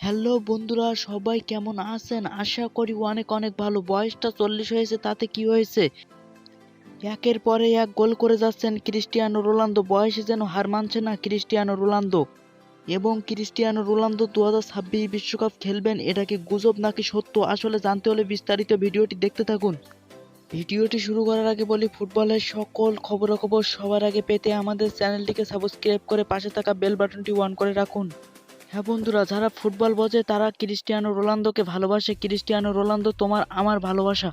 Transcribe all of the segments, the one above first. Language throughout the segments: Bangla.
হ্যালো বন্ধুরা, সবাই কেমন আছেন? আশা করি অনেক অনেক ভালো। বয়সটা চল্লিশ হয়েছে, তাতে কি হয়েছে? একের পরে এক গোল করে যাচ্ছেন ক্রিস্টিয়ানো রোনালদো। বয়সে যেন হার মানছে না ক্রিস্টিয়ানো রোনালদো। এবং ক্রিস্টিয়ানো রোনালদো দু হাজার ছাব্বিশ বিশ্বকাপ খেলবেন, এটা কি গুজব নাকি সত্য? আসলে জানতে হলে বিস্তারিত ভিডিওটি দেখতে থাকুন। ভিডিওটি শুরু করার আগে বলি, ফুটবলের সকল খবরাখবর সবার আগে পেতে আমাদের চ্যানেলটিকে সাবস্ক্রাইব করে পাশে থাকা বেল বাটনটি অন করে রাখুন। হ্যাঁ বন্ধুরা, যারা ফুটবল বোঝে তারা ক্রিস্টিয়ানো রোনালদোকে ভালোবাসে। ক্রিস্টিয়ানো রোনালদো তোমার আমার ভালোবাসা।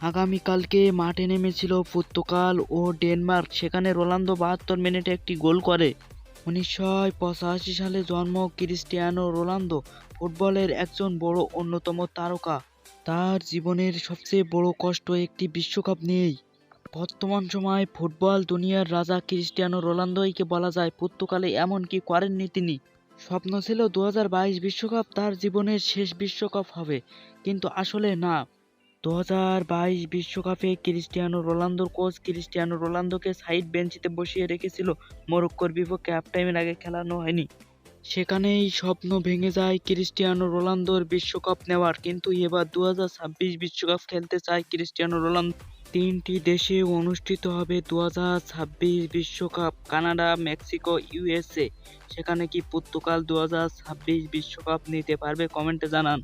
আগামীকালকে মাঠে নেমেছিল পর্তুগাল ও ডেনমার্ক, সেখানে রোনালদো বাহাত্তর মিনিটে একটি গোল করে। উনিশশো পঁচাশি সালে জন্ম ক্রিস্টিয়ানো রোনালদো, ফুটবলের একজন বড় অন্যতম তারকা। তার জীবনের সবচেয়ে বড় কষ্ট একটি বিশ্বকাপ নিয়েই। বর্তমান সময় ফুটবল দুনিয়ার রাজা ক্রিস্টিয়ানো রোনালদোইকে বলা যায়, পর্তুগালে এমন কি করেননি তিনি? স্বপ্ন ছিল দু বিশ্বকাপ তার জীবনের শেষ বিশ্বকাপ হবে। কিন্তু আসলে না। দু বিশ্বকাপে ক্রিস্টিয়ানো রোনালদোর কোচ ক্রিস্টিয়ানো রোনালদোকে সাইড বেঞ্চিতে বসিয়ে রেখেছিল। মরক্কোর বিপক্ষে হাফ টাইমের আগে খেলানো হয়নি। সেখানেই স্বপ্ন ভেঙে যায় ক্রিস্টিয়ানো রোনালদোর বিশ্বকাপ নেওয়ার। কিন্তু এবার দু বিশ্বকাপ খেলতে চায় ক্রিস্টিয়ানো রোনালদো। তিনটি দেশে অনুষ্ঠিত হবে দু বিশ্বকাপ, কানাডা, মেক্সিকো ইউএসএ সেখানে কি পর্তুগাল দু বিশ্বকাপ নিতে পারবে কমেন্টে জানান।